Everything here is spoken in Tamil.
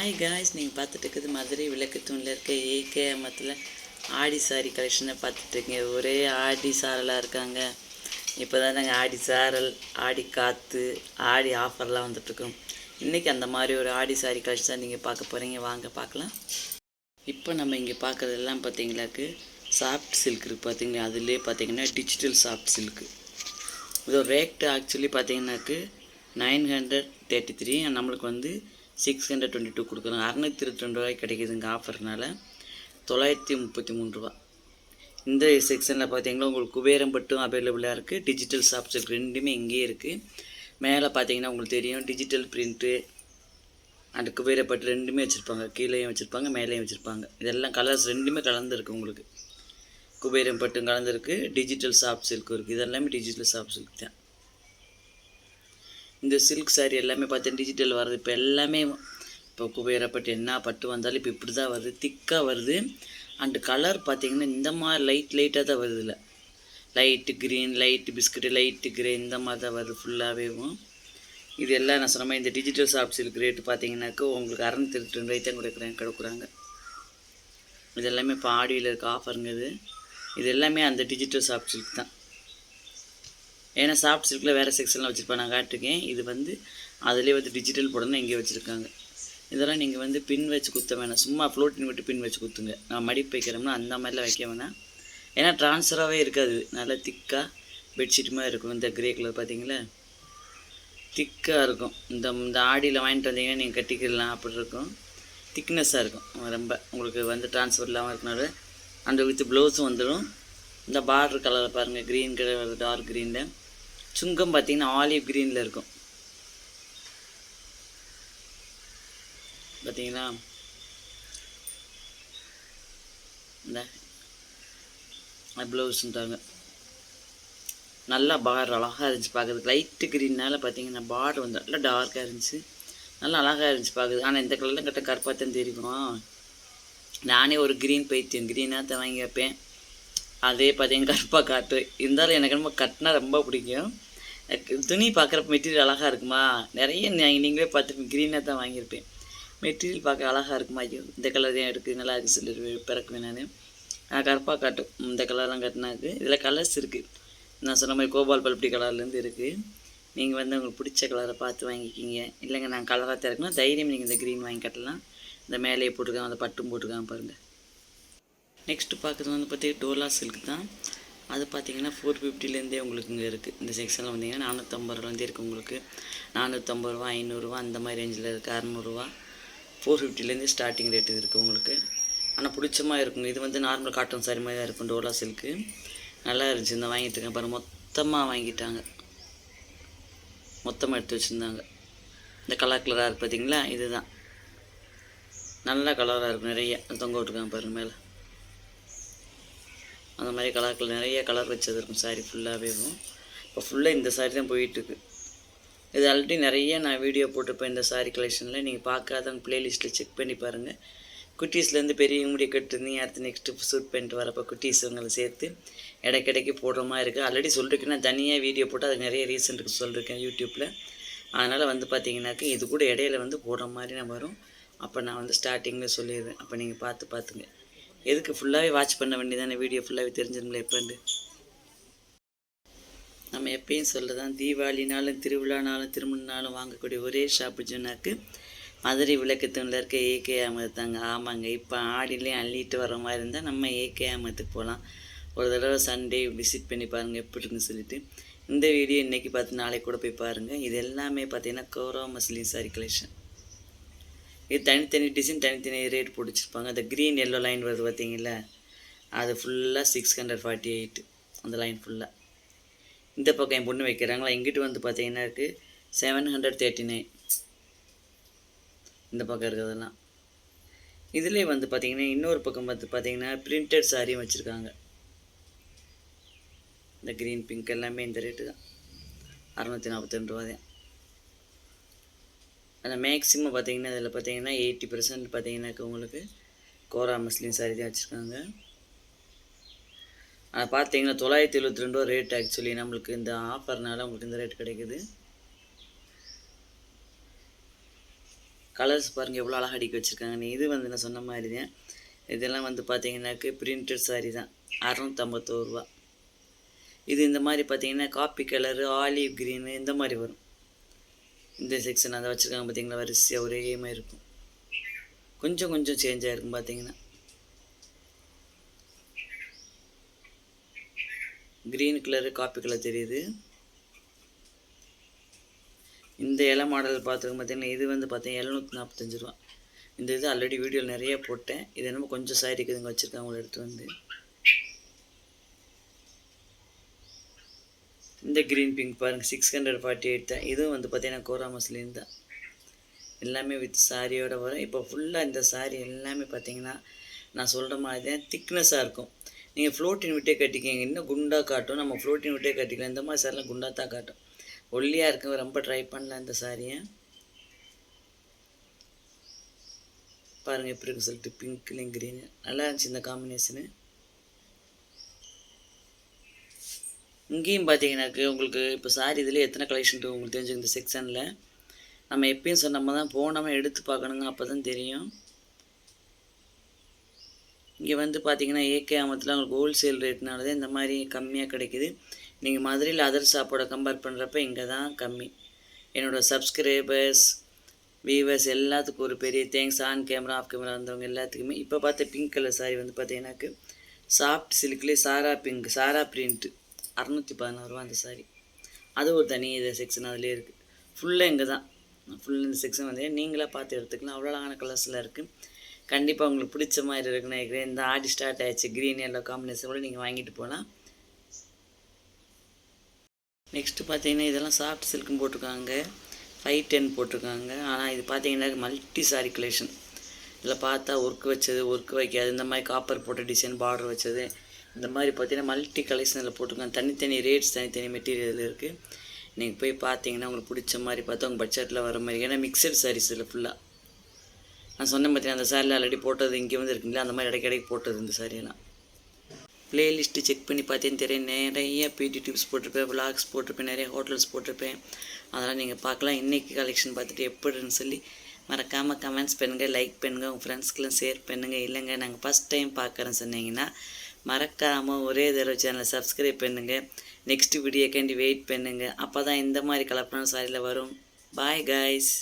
ஹாய் காய்ஸ் நீங்கள் பார்த்துட்டு இருக்குது மதுரை விளக்குத்தூணில் இருக்க ஏகே மத்தில் ஆடி சாரி கலெக்ஷனை பார்த்துட்ருக்கீங்க ஒரே ஆடி சாரலாக இருக்காங்க. இப்போ தான் நாங்கள் ஆடி சாரல் ஆடி காற்று ஆடி ஆஃபர்லாம் வந்துட்ருக்கோம் இன்றைக்கி அந்த மாதிரி ஒரு ஆடி சாரி கலெக்ஷன் நீங்கள் பார்க்க போகிறீங்க வாங்க பார்க்கலாம். இப்போ நம்ம இங்கே பார்க்குறதெல்லாம் பார்த்தீங்களாக்கு சாஃப்ட் சில்க் இருக்குது பார்த்தீங்களா? அதுலேயே பார்த்தீங்கன்னா டிஜிட்டல் சாஃப்ட் சில்க்கு இதோட ரேட் ஆக்சுவலி பார்த்தீங்கன்னாக்கு நைன் ஹண்ட்ரட் தேர்ட்டி த்ரீ நம்மளுக்கு வந்து சிக்ஸ் ஹண்ட்ரட் டுவெண்ட்டி டூ கொடுக்குறோம். அறநூற்றி இருபத்தி ரெண்டு ரூபாய்க்கு கிடைக்குதுங்க ஆஃபர்னால தொள்ளாயிரத்தி முப்பத்தி மூணு ரூபா. இந்த செக்ஷனில் பார்த்தீங்கன்னா உங்களுக்கு குபேரம் பட்டும் அவைலபிளாக இருக்குது டிஜிட்டல் சாஃப்ட் சில்க் ரெண்டுமே இங்கேயே இருக்குது மேலே பார்த்தீங்கன்னா உங்களுக்கு தெரியும். டிஜிட்டல் பிரிண்ட்டு அண்ட் குபேரப்பட்டு ரெண்டுமே வச்சுருப்பாங்க. கீழேயும் வச்சுருப்பாங்க மேலேயும் வச்சுருப்பாங்க. இதெல்லாம் கலர்ஸ் ரெண்டுமே கலந்துருக்கு உங்களுக்கு. குபேரம் பட்டும் கலந்துருக்கு. டிஜிட்டல் சாஃப்ட் சில்க் இருக்குது இதெல்லாமே டிஜிட்டல் சாஃப்ட் சில்க் தான். இந்த சில்க் சாரி எல்லாமே பார்த்தா டிஜிட்டல் வருது இப்போ எல்லாமே இப்போ குபேரப்பட்டு என்ன பட்டு வந்தாலும் இப்போ இப்படி தான் வருது. திக்காக வருது. அண்டு கலர் பார்த்தீங்கன்னா இந்த மாதிரி லைட் லைட்டாக தான் வருது இல்லை. Light green light biscuit light grey இந்த மாதிரி தான் வருது ஃபுல்லாகவேவும் இது எல்லாம் நான் சொன்ன மாதிரி இந்த டிஜிட்டல் சாஃப்ட் சில்க் ரேட்டு பார்த்தீங்கன்னாக்கா உங்களுக்கு அறநூத்தி ரெண்டு ரூபாய் தான் கொடுக்குறேன் கொடுக்குறாங்க. இது எல்லாமே இப்போ ஆடியில் இருக்க ஆஃபருங்க இது. இது எல்லாமே அந்த டிஜிட்டல் சாஃப்ட் சில்க் தான். ஏன்னா சாஃப்ட் சில்கில் வேறு செக்ஷனில் வச்சுருப்பேன். நான் காட்டிருக்கேன். இது வந்து அதிலே வந்து டிஜிட்டல் போடணும் இங்கே வச்சுருக்காங்க. இதெல்லாம் நீங்கள் வந்து பின் வச்சு குத்த வேணாம். சும்மா ஃப்ளோட்டின் விட்டு பின் வச்சு குத்துங்க. நான் மடிப்பு வைக்கிறோம்னா அந்த மாதிரிலாம் வைக்க வேணாம். ஏன்னா ட்ரான்ஸ்ஃபராகவே இருக்காது. நல்லா திக்காக பெட்ஷீட் மாதிரி இருக்கும். இந்த க்ரே கலர் பார்த்தீங்களா திக்காக இருக்கும். இந்த இந்த ஆடியில் வாங்கிட்டு வந்தீங்கன்னா நீங்கள் கட்டிக்கிடலாம் அப்படி இருக்கும். திக்னஸ்ஸாக இருக்கும். ரொம்ப உங்களுக்கு வந்து ட்ரான்ஸ்ஃபர் இல்லாமல் இருக்கனால அந்த வித் ப்ளவுஸும் வந்துடும் இந்த பார்டர் கலரை பாருங்கள் க்ரீன் கலர் டார்க் க்ரீனில் சுங்கம் பார்த்தீங்கன்னா ஆலிவ் க்ரீனில் இருக்கும். பார்த்தீங்களா? இந்த ப்ளவுஸுன்ட்டாங்க நல்லா பார் அழகாக இருந்துச்சு பார்க்குறதுக்கு. லைட்டு க்ரீன்னால பார்த்தீங்கன்னா பார் வந்து நல்லா டார்க்காக இருந்துச்சு. நல்லா அழகாக இருந்துச்சு பார்க்குது ஆனால் இந்த கலர்லாம் கட்ட கருப்பாக தான் தெரியும். நானே ஒரு க்ரீன் பைத்தியம் க்ரீனாக தான் வாங்கி வைப்பேன். அதே பார்த்தீங்கன்னா கருப்பாக காட்டு. இருந்தாலும் எனக்கு ரொம்ப கட்டினா ரொம்ப பிடிக்கும். துணி பார்க்குறப்ப மெட்டீரியல் அழகாக இருக்குமா? நிறைய நீங்களே பார்த்துருப்பீங்க க்ரீனாக தான் வாங்கியிருப்பேன். மெட்டீரியல் பார்க்க அழகாக இருக்குமா? ஐயோ இந்த கலர் தான் எடுக்கு நல்லா இருக்குது சொல்லி பிறக்குவேன் நான். நான் கருப்பாக காட்டும் இந்த கலர்லாம் கட்டினாக்கு இதில் கலர்ஸ் இருக்குது நான் சொன்ன மாதிரி கோபால் பல்படி கலர்லேருந்து இருக்குது நீங்கள் வந்து உங்களுக்கு பிடிச்ச கலரை பார்த்து வாங்கிக்கிங்க. இல்லைங்க நான் கலராக திறக்கணும் தைரியம் நீங்கள் இந்த க்ரீன் வாங்கி கட்டலாம். இந்த மேலேயே போட்டிருக்காங்க அந்த பட்டும் போட்டிருக்காங்க பாருங்கள் நெக்ஸ்ட்டு பார்க்குறது வந்து பார்த்தீங்கன்னா டோலா சில்க் தான். அது பார்த்தீங்கன்னா ஃபோர் ஃபிஃப்டிலேருந்தே உங்களுக்கு இங்கே இருக்குது இந்த செக்ஷனில் வந்தீங்கன்னா நானூற்றம்பது ரூபாலேருந்தே இருக்குது உங்களுக்கு. நானூற்றம்பது ரூபா ஐநூறுரூவா அந்த மாதிரி ரேஞ்சில் இருக்குது அறநூறுவா ஃபோர் ஃபிஃப்டிலேருந்தே ஸ்டார்டிங் ரேட் இருக்குது உங்களுக்கு. ஆனால் பிடிச்சமா இருக்குங்க. இது வந்து நார்மல் காட்டன் சாரி மாதிரி தான் இருக்கும் டோலா சில்க்கு நல்லா இருந்துச்சு. இந்த வாங்கிட்டு இருக்கேன் பாருங்க. மொத்தமாக வாங்கிட்டாங்க. மொத்தமாக எடுத்து வச்சுருந்தாங்க. இந்த கலர் கலராக இருக்குது பார்த்தீங்களா இதுதான். நல்ல கலராக இருக்கும் நிறைய. தொங்க விட்டுருக்காங்க பாருங்க மேலே. அந்த மாதிரி கலர்கள் நிறைய கலர் வச்சது இருக்கும் சாரி ஃபுல்லாகவே இப்போ ஃபுல்லாக இந்த சாரி தான் போயிட்டுருக்கு. இது ஆல்ரெடி நிறைய நான் வீடியோ போட்டிருப்பேன் இந்த சாரி கலெக்ஷனில் நீங்கள் பார்க்காதவங்க ப்ளேலிஸ்ட்டில் செக் பண்ணி பாருங்கள் குட்டீஸ்லேருந்து பெரிய முடிய கட்டுருந்தீங்க அடுத்து நெக்ஸ்ட்டு சூட் பண்ணிட்டு வரப்போ குட்டீஸ் உங்களை சேர்த்து இடைக்கிடைக்கு போடுற மாதிரி இருக்குது ஆல்ரெடி சொல்லியிருக்கேன் நான் தனியாக வீடியோ போட்டு அது நிறைய ரீசெண்ட்டுக்கு சொல்லியிருக்கேன் யூடியூப்பில் அதனால் வந்து பார்த்தீங்கன்னாக்க இது கூட இடையில வந்து போடுற மாதிரி நான் வரும். அப்போ நான் வந்து ஸ்டார்டிங்கில் சொல்லிடுவேன் அப்போ நீங்கள் பார்த்து பார்த்துங்க எதுக்கு ஃபுல்லாகவே வாட்ச் பண்ண வேண்டியதானே? வீடியோ ஃபுல்லாகவே தெரிஞ்சிருங்களே எப்போண்டு நம்ம எப்பயும் சொல்லதான் தீபாவளினாலும் திருவிழானாலும் திருமணனாலும் வாங்கக்கூடிய ஒரே ஷாப்பு ஜுனாக்கு மதுரை விளக்கத்தூணில் இருக்க ஏகே அமது தாங்க. ஆமாங்க இப்போ ஆடிலையும் அள்ளிட்டு வர மாதிரி இருந்தால் நம்ம ஏகே அமத்துக்கு போகலாம் ஒரு தடவை சண்டே விசிட் பண்ணி பாருங்கள் எப்படி இருக்குன்னு சொல்லிட்டு. இந்த வீடியோ இன்றைக்கி பார்த்து நாளைக்கு கூட போய் பாருங்கள் இது எல்லாமே பார்த்தீங்கன்னா கௌரவ மஸ்லின் சாரி கலெக்ஷன் இது தனித்தனி டிசைன் தனித்தனி ரேட் பிடிச்சிருப்பாங்க அந்த க்ரீன் எல்லோ லைன் வருது பார்த்தீங்களா அது ஃபுல்லாக சிக்ஸ் ஹண்ட்ரட் ஃபார்ட்டி எயிட் அந்த லைன் ஃபுல்லாக இந்த பக்கம் என் பொண்ணு வைக்கிறாங்களா? எங்கிட்டு வந்து பார்த்தீங்கன்னா இருக்குது செவன் ஹண்ட்ரட் தேர்ட்டி நைன் இந்த பக்கம் இருக்கிறதெல்லாம். இதுலேயே வந்து பார்த்தீங்கன்னா இன்னொரு பக்கம் பார்த்து பார்த்தீங்கன்னா பிரிண்டட் சாரியும் வச்சுருக்காங்க. இந்த க்ரீன் பிங்க் எல்லாமே இந்த ரேட்டு தான். அறநூற்றி நாற்பத்தி ரெண்டு ரூபா தான். ஆனால் மேக்ஸிமம் பார்த்திங்கன்னா இதில் பார்த்தீங்கன்னா எயிட்டி பர்சன்ட் பார்த்தீங்கன்னாக்க உங்களுக்கு. கோரா முஸ்லீம் சாரி தான் வச்சுருக்காங்க. அதை பார்த்தீங்கன்னா தொள்ளாயிரத்தி எழுபத்தி ரெண்டு ரூபா ரேட் ஆக்சுவலி நம்மளுக்கு இந்த ஆஃபர்னால உங்களுக்கு இந்த ரேட் கிடைக்குது. கலர்ஸ் பாருங்கள் எவ்வளோ அழகாக அடிக்க வச்சுருக்காங்க. இது வந்து நான் சொன்ன மாதிரி தான். இதெல்லாம் வந்து பார்த்தீங்கன்னாக்க பிரிண்டட் சாரி தான். அறநூற்றம்பத்தோருவா இது இந்த மாதிரி பார்த்தீங்கன்னா காப்பி கலரு ஆலிவ் க்ரீனு இந்த மாதிரி வரும். இந்த செக்ஷன் அதை வச்சுருக்காங்க பார்த்தீங்களா வரிசையாக ஒரே மாதிரி இருக்கும். கொஞ்சம் கொஞ்சம் சேஞ்ச் ஆகிருக்கும் பார்த்தீங்கன்னா க்ரீன் கலரு காப்பி கலர் தெரியுது. இந்த இலை மாடல் பார்த்துருக்கு பார்த்தீங்கன்னா இது வந்து பார்த்தீங்கன்னா எழுநூற்றி நாற்பத்தஞ்சு ரூபா. இந்த இது ஆல்ரெடி வீடியோவில் நிறைய போட்டேன். இது என்னமோ கொஞ்சம் சாரி இருக்குதுங்க வச்சுருக்காங்க உங்களை எடுத்து வந்து. இந்த க்ரீன் பிங்க் பாருங்கள் சிக்ஸ் ஹண்ட்ரட் ஃபார்ட்டி எயிட் தான். இதுவும் வந்து பார்த்தீங்கன்னா கோரா மஸ்லின் தான். எல்லாமே வித் சாரியோட வரும். இப்போ ஃபுல்லாக இந்த சாரி எல்லாமே பார்த்தீங்கன்னா நான் சொல்கிற மாதிரி தான் திக்னஸாக இருக்கும். நீங்கள் ஃப்ளோட்டின் விட்டே கட்டிக்கிங்க. இன்னும் குண்டாக காட்டும். நம்ம ஃப்ளோட்டின் விட்டே கட்டிக்கலாம். இந்த மாதிரி சாரிலாம் குண்டாக தான் காட்டும். ஒல்லியாக இருக்கும் ரொம்ப ட்ரை பண்ணல இந்த சாரியை பாருங்கள் எப்படி இருக்கு சொல்லிட்டு பிங்க்லேயும் க்ரீனு நல்லா இருந்துச்சு இந்த காம்பினேஷனு இங்கேயும் பார்த்தீங்கன்னாக்கு உங்களுக்கு இப்போ சாரி இதில் எத்தனை கலெக்ஷன் உங்களுக்கு தெரிஞ்சு இந்த செக்ஷனில் நம்ம எப்பயும் சொன்னோம் தான் போனோமா எடுத்து பார்க்கணுங்க அப்போ தான் தெரியும். இங்கே வந்து பார்த்தீங்கன்னா ஏகே ஆமத்தில் உங்களுக்கு ஹோல்சேல் ரேட்னால தான் இந்த மாதிரி கம்மியாக கிடைக்குது. நீங்கள் மதுரையில் அதர் ஷாப்போட கம்பேர் பண்ணுறப்ப இங்கே தான் கம்மி. என்னோடய சப்ஸ்கிரைபர்ஸ் வியூவர்ஸ் எல்லாத்துக்கும் ஒரு பெரிய thanks on camera off camera வந்தவங்க எல்லாத்துக்குமே. இப்போ பார்த்த பிங்க் கலர் சாரி வந்து பார்த்தீங்கன்னாக்கு சாஃப்ட் சில்க்லேயே சாரா பிங்க் சாரா பிரிண்ட்டு அறநூற்றி பதினோருவா அந்த சாரி அது ஒரு தனி இது செக்ஷன் அதிலே இருக்குது ஃபுல்லாக இங்கே தான். ஃபுல் இந்த செக்ஷன் வந்து நீங்களாக பார்த்து எடுத்துக்கலாம். அவ்வளோ அழகான கலர்ஸில் இருக்குது கண்டிப்பாக உங்களுக்கு பிடிச்ச மாதிரி இருக்குன்னு நினைக்கிறேன். இந்த ஆடி ஸ்டார்ட் ஆயிடுச்சு. க்ரீன் எல்லோ காம்பினேஷன் கூட நீங்கள் வாங்கிட்டு போகலாம் நெக்ஸ்ட்டு பார்த்தீங்கன்னா இதெல்லாம் சாஃப்ட் சில்க்கும் போட்டிருக்காங்க. ஃபைவ் டென் போட்டிருக்காங்க. ஆனால் இது பார்த்தீங்கன்னா மல்டி சாரி கலெக்ஷன் இதில் பார்த்தா ஒர்க் வச்சது ஒர்க் வைக்காது. இந்த மாதிரி காப்பர் போட்ட டிசைன் பார்டர் வச்சது. இந்த மாதிரி பார்த்தீங்கன்னா மல்டி கலெக்ஷனில் போட்டிருக்காங்க. தனித்தனி ரேட்ஸ் தனித்தனி மெட்டீரியல் இருக்குது நீங்கள் போய் பார்த்தீங்கன்னா உங்களுக்கு பிடிச்ச மாதிரி பார்த்தா உங்கள் பட்ஜெட்டில் வர மாதிரி. ஏன்னா மிக்சட் சாரீஸ் இதில் ஃபுல்லாக நான் சொன்னேன் பார்த்தீங்கன்னா அந்த சாரியில் ஆல்ரெடி போட்டது இங்கே வந்து இருக்குங்களா அந்த மாதிரி இடைக்கிடைக்கு போட்டது இந்த சாரியெல்லாம் ப்ளேலிஸ்ட்டு செக் பண்ணி பார்த்தேன்னு தெரியும். நிறைய பிடி டிப்ஸ் போட்டிருப்பேன் விளாக்ஸ் போட்டிருப்பேன் நிறைய ஹோட்டல்ஸ் போட்டிருப்பேன். அதெல்லாம் நீங்கள் பார்க்கலாம். இன்றைக்கி கலெக்ஷன் பார்த்துட்டு எப்படின்னு சொல்லி மறக்காமல் கமெண்ட்ஸ் பண்ணுங்கள் லைக் பண்ணுங்கள் உங்கள் ஃப்ரெண்ட்ஸ்க்கெலாம் ஷேர் பண்ணுங்கள் இல்லைங்க நாங்கள் ஃபஸ்ட் டைம் பார்க்குறேன்னு சொன்னீங்கன்னா மறக்காமல் ஒரே தடவை சேனலை சப்ஸ்கிரைப் பண்ணுங்கள் நெக்ஸ்ட் வீடியோக்காண்டி வெயிட் பண்ணுங்கள் அப்போ தான் இந்த மாதிரி கலப்படம் சாரியில் வரும். Bye guys